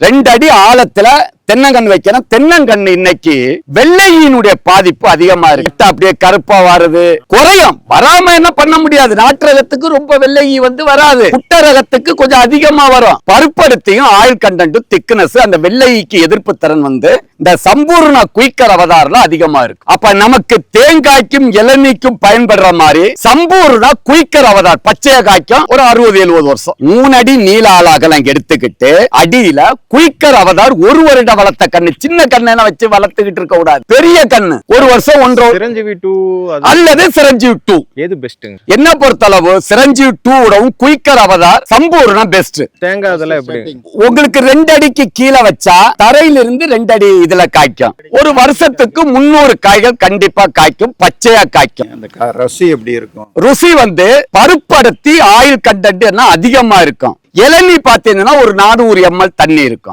ரெண்டு அடி ஆழத்தில் தென்னங்கன்று வைக்கணும் தென்னங்கன்று இன்னைக்கு வெள்ளையினுடைய பாதிப்பு அதிகமா இருக்கு. அப்படியே கருப்பா வருது. குறையும். வராம என்ன பண்ண முடியாது. நாட்டு ரகத்துக்கு ரொம்ப வெள்ளையி வந்து வராது. குட்ட ரகத்துக்கு கொஞ்சம் அதிகமா வரும். பருப்படுத்தியும் ஆயில் கண்டன்ட் திக்னஸ் அந்த வெள்ளைக்கு எதிர்ப்பு திறன் வந்து இந்த சம்பூர்ண குயிக்கர் அவதாரம் அதிகமா இருக்கு. அப்ப நமக்கு தேங்காய்க்கும் இளநீக்கும் பயன்படுற மாதிரி சம்பூர்ண குயிக்கர் அவதார் பச்சைய காய்க்கும் ஒரு அறுபது எழுபது வருஷம். மூணு அடி நீள ஆளாக எடுத்துக்கிட்டு அடியில குயிக்கர் அவதார் ஒரு வருடம் வளர்த்த கண்ணு. சின்ன கண்ணை வச்சு வளர்த்துக்கிட்டு இருக்க கூடாது. பெரிய கண்ணு. ஒரு வருஷம் ஒன்றரை சிரஞ்சீவி டூ அல்லது சிரஞ்சீவி டூ. எது பெஸ்ட்டுங்க என்ன பொறுத்தளவு சிரஞ்சீவி டூ விடவும் குயிக்கர் அவதார் சம்பூர்ண பெஸ்ட் தேங்காய் இதெல்லாம் எப்படி? உங்களுக்கு ரெண்டு அடிக்கு கீழே வச்சா தரையிலிருந்து ரெண்டு அடி இதுல காய்க்கும். ஒரு வருஷத்துக்கு முன்னூறு காய்கள் கண்டிப்பா காய்க்கும் பச்சையா காய்க்கும். ரசி எப்படி இருக்கும்? ருசி வந்து பருப்படுத்தி ஆயில் கண்டென்ட் அதிகமா இருக்கும். இளநீ பாத்தீங்கன்னா ஒரு நானூறு எம்எல் தண்ணி இருக்கும்.